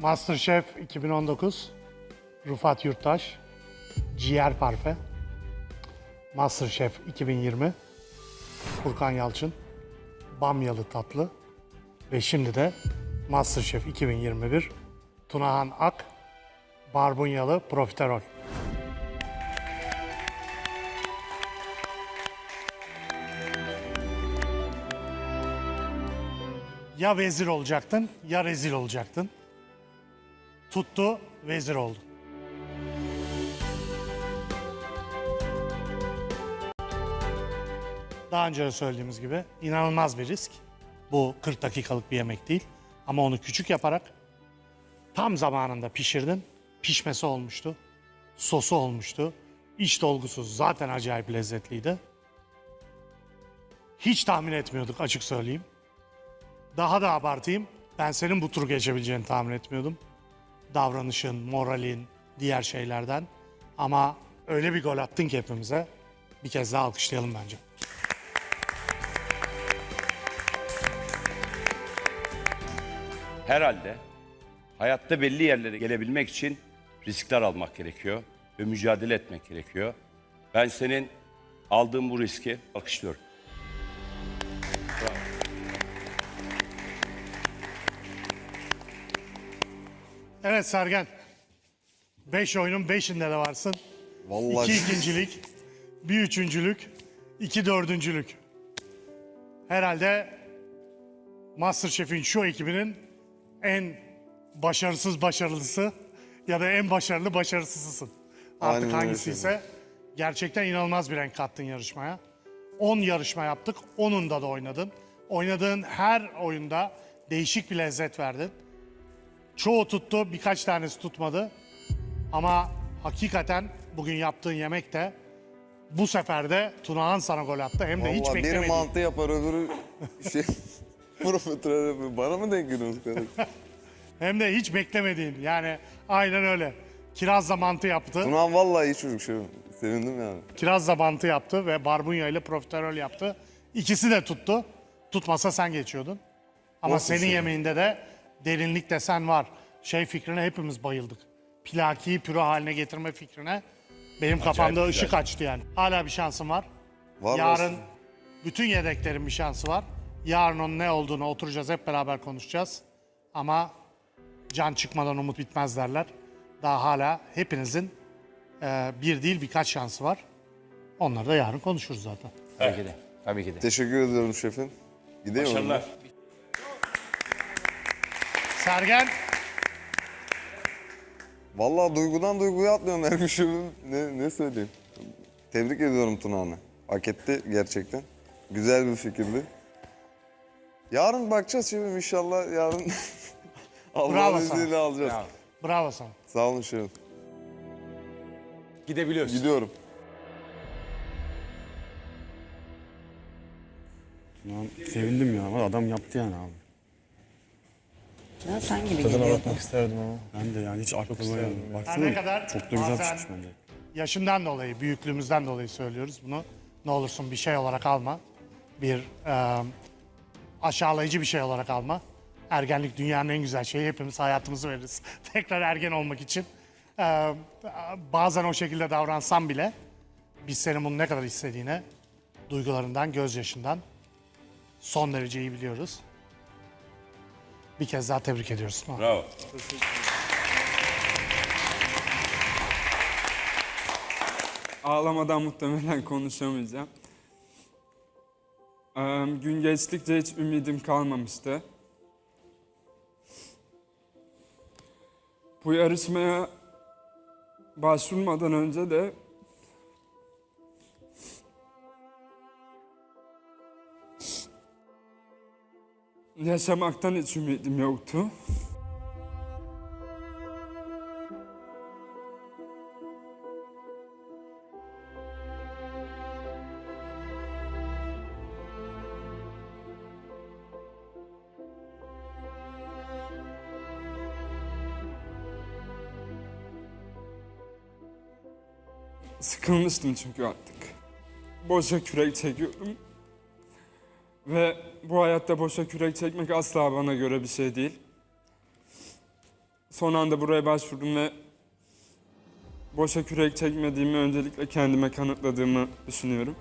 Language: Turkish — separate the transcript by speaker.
Speaker 1: Masterchef 2019 Rufat Yurttaş Ciğer Parfe Masterchef 2020 Furkan Yalçın Bamyalı Tatlı ve şimdi de Masterchef 2021 Tunahan Ak Barbunyalı Profiterol. Ya vezir olacaktın ya rezil olacaktın. Tuttu, vezir oldun. Daha önce de söylediğimiz gibi inanılmaz bir risk. Bu 40 dakikalık bir yemek değil. Ama onu küçük yaparak tam zamanında pişirdin. Pişmesi olmuştu. Sosu olmuştu. İç dolgusu zaten acayip lezzetliydi. Hiç tahmin etmiyorduk açık söyleyeyim. Daha da abartayım. Ben senin bu turu geçebileceğini tahmin etmiyordum. Davranışın, moralin, diğer şeylerden. Ama öyle bir gol attın ki hepimize. Bir kez daha alkışlayalım bence.
Speaker 2: Herhalde hayatta belli yerlere gelebilmek için riskler almak gerekiyor ve mücadele etmek gerekiyor. Ben senin aldığın bu riski alkışlıyorum.
Speaker 1: Evet Sergen. Beş oyunun beşinde de varsın.
Speaker 3: Vallahi
Speaker 1: İki ikincilik, bir üçüncülük, iki dördüncülük. Herhalde Masterchef'in şu ekibinin en başarısız başarılısı ya da en başarılı başarısızısın. Artık
Speaker 3: Aynen öyle
Speaker 1: hangisi ise gerçekten inanılmaz bir renk kattın yarışmaya. 10 yarışma yaptık, 10'unda da oynadın. Oynadığın her oyunda değişik bir lezzet verdin. Çoğu tuttu, birkaç tanesi tutmadı. Ama hakikaten bugün yaptığın yemek de bu sefer de Tunahan sana gol attı. Hem de hiç
Speaker 3: Vallahi biri
Speaker 1: beklemediğin.
Speaker 3: mantı yapar öbürü şey profiterol yapıyor. Bana mı denk geliyorsunuz kardeşim?
Speaker 1: Hem de hiç beklemediğin. Yani aynen öyle. Kirazla mantı yaptı.
Speaker 3: Tuna vallahi iyi çocuk şey. Sevindim yani.
Speaker 1: Kirazla mantı yaptı ve barbunya ile profiterol yaptı. İkisi de tuttu. Tutmasa sen geçiyordun. Ama
Speaker 3: Olsun
Speaker 1: senin
Speaker 3: şimdi.
Speaker 1: yemeğinde de derinlik desen var. Şey fikrine hepimiz bayıldık. Plakiyi püre haline getirme fikrine benim kafamda
Speaker 2: güzel.
Speaker 1: ışık açtı yani. Hala bir şansın var.
Speaker 3: Var
Speaker 1: Yarın
Speaker 3: olsun.
Speaker 1: bütün yedeklerin bir şansı var. Yarın onun ne olduğunu oturacağız hep beraber konuşacağız. Ama can çıkmadan umut bitmez derler. Daha hala hepinizin e, bir değil birkaç şansı var. Onları da yarın konuşuruz zaten.
Speaker 4: Tabii ki de. Tabii ki de.
Speaker 3: Teşekkür ediyorum şefim. Gideyim mi?
Speaker 2: Başarılar.
Speaker 1: Sergen
Speaker 3: Vallahi duygudan duyguya atlıyorum şefim. Ne, ne söyleyeyim? Tebrik ediyorum Tuna'nı. Hak etti gerçekten. Güzel bir fikirdi. Yarın bakacağız şefim inşallah yarın
Speaker 1: Bravo
Speaker 3: Allah'ın
Speaker 1: sana.
Speaker 3: izniyle alacağız.
Speaker 4: Bravo.
Speaker 1: bravo sana.
Speaker 3: Sağ olun şefim.
Speaker 4: Gidebiliyoruz.
Speaker 3: Gidiyorum.
Speaker 5: Ben sevindim ya. Adam yaptı yani abi.
Speaker 6: Ya sen gibi
Speaker 5: Tadına
Speaker 6: geliyor.
Speaker 5: bakmak isterdim ama. Ben de yani hiç aklıma gelmedi. Baksana
Speaker 1: Her ne kadar
Speaker 5: çok da güzel
Speaker 1: bazen-
Speaker 5: çıkmış bence.
Speaker 1: Yaşından dolayı, büyüklüğümüzden dolayı söylüyoruz bunu. Ne olursun bir şey olarak alma. Bir e, aşağılayıcı bir şey olarak alma. Ergenlik dünyanın en güzel şeyi. Hepimiz hayatımızı veririz. Tekrar ergen olmak için. E, bazen o şekilde davransam bile biz senin bunu ne kadar istediğine duygularından, gözyaşından son derece iyi biliyoruz. Bir kez daha tebrik ediyoruz.
Speaker 2: Bravo.
Speaker 7: Ağlamadan muhtemelen konuşamayacağım. Ee, gün geçtikçe hiç ümidim kalmamıştı. Bu yarışmaya başvurmadan önce de yaşamaktan hiç ümidim yoktu. Sıkılmıştım çünkü artık. Boşa kürek çekiyordum. Ve bu hayatta boşa kürek çekmek asla bana göre bir şey değil. son anda buraya başvurdum ve boşa kürek çekmediğimi öncelikle kendime kanıtladığımı düşünüyorum.